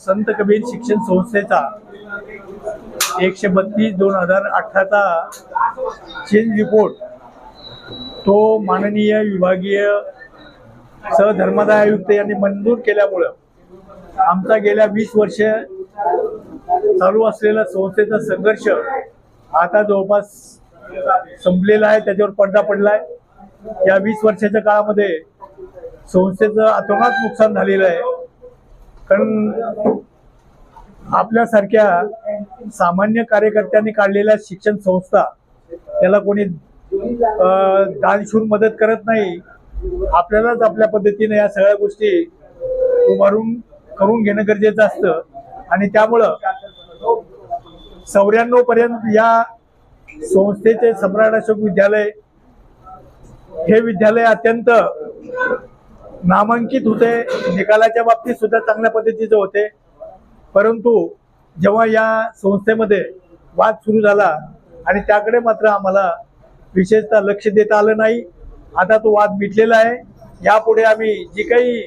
संत कबीर शिक्षण संस्थेचा एकशे बत्तीस दोन हजार अठराचा चेंज रिपोर्ट तो माननीय विभागीय सहधर्मदाय आयुक्त यांनी मंजूर केल्यामुळं आमचा गेल्या वीस वर्ष चालू असलेला संस्थेचा संघर्ष आता जवळपास संपलेला आहे त्याच्यावर पडदा पडलाय. या वीस वर्षाच्या काळामध्ये संस्थेचं अतोनात नुकसान झालेलं आहे. कारण आपल्यासारख्या सामान्य कार्यकर्त्यांनी काढलेल्या शिक्षण संस्था त्याला कोणी दानशूर मदत करत नाही आपल्यालाच आपल्या पद्धतीने या सगळ्या गोष्टी उभारून करून घेणं गरजेचं असतं. आणि त्यामुळं चौऱ्याण्णव पर्यंत या संस्थेचे सम्राट अशोक विद्यालय हे विद्यालय अत्यंत नामांकित होते. निकालाच्या बाबतीत सुद्धा चांगल्या पद्धतीचे होते. परंतु जेव्हा या संस्थेमध्ये वाद सुरू झाला आणि त्याकडे मात्र आम्हाला विशेषतः लक्ष देता आलं नाही आता तो वाद मिटलेला आहे. यापुढे आम्ही जी काही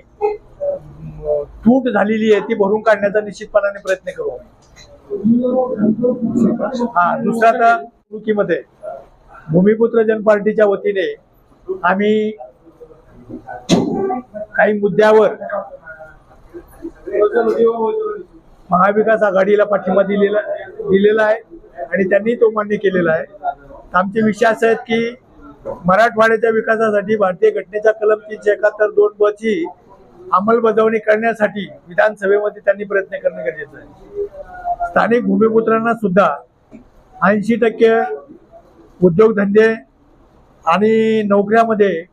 तूट झालेली आहे ती भरून काढण्याचा निश्चितपणाने प्रयत्न करू. हा दुसरा तर निवडणुकीमध्ये भूमिपुत्र जनपार्टीच्या वतीने आम्ही काही मुद्द्यावर महाविकास आघाडीला पाठिंबा दिलेला दिलेला आहे आणि त्यांनी तो मान्य केलेला आहे. आमचे विश्वास आहेत की मराठवाड्याच्या विकासासाठी भारतीय घटनेच्या कलम तीनशे एकाहत्तर दोन ब ची अंमलबजावणी करण्यासाठी विधानसभेमध्ये त्यांनी प्रयत्न करणं गरजेचं आहे. स्थानिक भूमिपुत्रांना सुद्धा ऐंशी टक्के उद्योगधंदे आणि नोकऱ्यामध्ये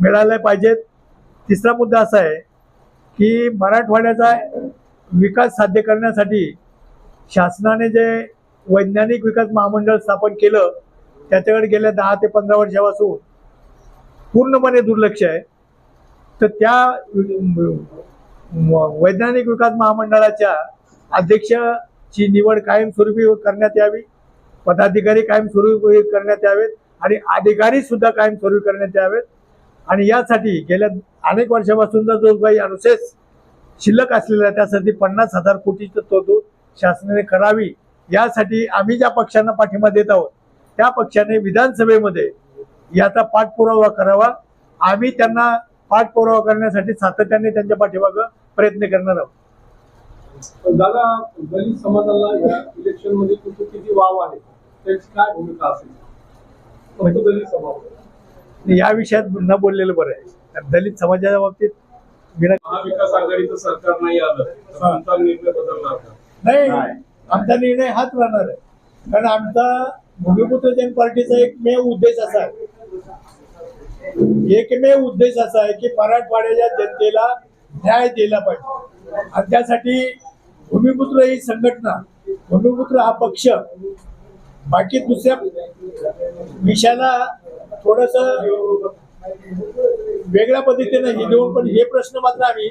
मिळाले पाहिजेत. तिसरा मुद्दा असा आहे की मराठवाड्याचा विकास साध्य करण्यासाठी शासनाने जे वैज्ञानिक विकास महामंडळ स्थापन केलं त्याच्याकडे गेल्या दहा ते पंधरा वर्षापासून पूर्णपणे दुर्लक्ष आहे. तर त्या वैज्ञानिक विकास महामंडळाच्या अध्यक्षाची निवड कायमस्वरूपी करण्यात यावी पदाधिकारी कायमस्वरूपी करण्यात यावेत आणि अधिकारी सुद्धा कायमस्वरूपी करण्यात यावेत. आणि यासाठी गेल्या अनेक वर्षापासूनचा जो काही अनुशेष शिल्लक असलेला त्यासाठी पन्नास हजार कोटीचं तरतूद शासनाने करावी यासाठी आम्ही ज्या पक्षांना पाठिंबा देत आहोत त्या पक्षाने विधानसभेमध्ये याचा पाठपुरावा करावा. आम्ही त्यांना पाठपुरावा करण्यासाठी सातत्याने त्यांच्या पाठीमागं प्रयत्न करणार आहोत. दादा दलित समाजाला या इलेक्शनमध्ये किती वाव आहे? त्याची काय भूमिका असेल? फक्त दलित समाज? या विषयात न बोललेलं बरं आहे. दलित समाजाच्या बाबतीत महाविकास आघाडीचं सरकार नाही आलं निर्णय बदलणार नाही. आमचा निर्णय हाच राहणार आहे. कारण आमचा भूमिपुत्र जन पार्टीचा एकमेव उद्देश असा आहे. एकमेव उद्देश असा आहे की मराठवाड्याच्या जनतेला न्याय दिला पाहिजे. आणि त्यासाठी भूमिपुत्र ही संघटना भूमिपुत्र हा पक्ष बाकी दुसऱ्या विषयाला थोडस वेगळ्या पद्धतीने हे देऊन पण हे प्रश्न मात्र आम्ही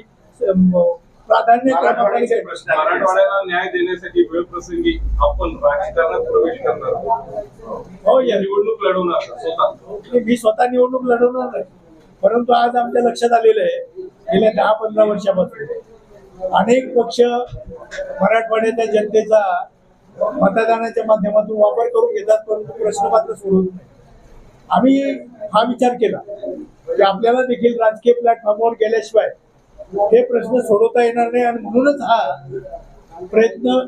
प्राधान्य. मराठवाड्याला न्याय देण्यासाठी वेळ प्रसंगी आपण राजकारणात प्रवेश करणार हो या. निवडणूक लढवणार स्वतः. मी स्वतः निवडणूक लढवणार नाही. परंतु आज आमच्या लक्षात आलेलं आहे गेल्या दहा पंधरा वर्षापासून अनेक पक्ष मराठवाड्याच्या जनतेचा मतदानाच्या माध्यमातून वापर करून घेतात परंतु प्रश्न मात्र सोडवत नाही आम्ही हा विचार केला की आपल्याला देखील राजकीय प्लॅटफॉर्मवर गेल्याशिवाय हे प्रश्न सोडवता येणार नाही आणि म्हणूनच हा प्रयत्न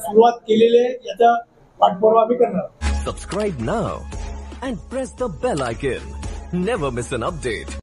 सुरुवात केलेले याचा पाठपुरावा आम्ही करणार subscribe now and press the bell icon never miss an update.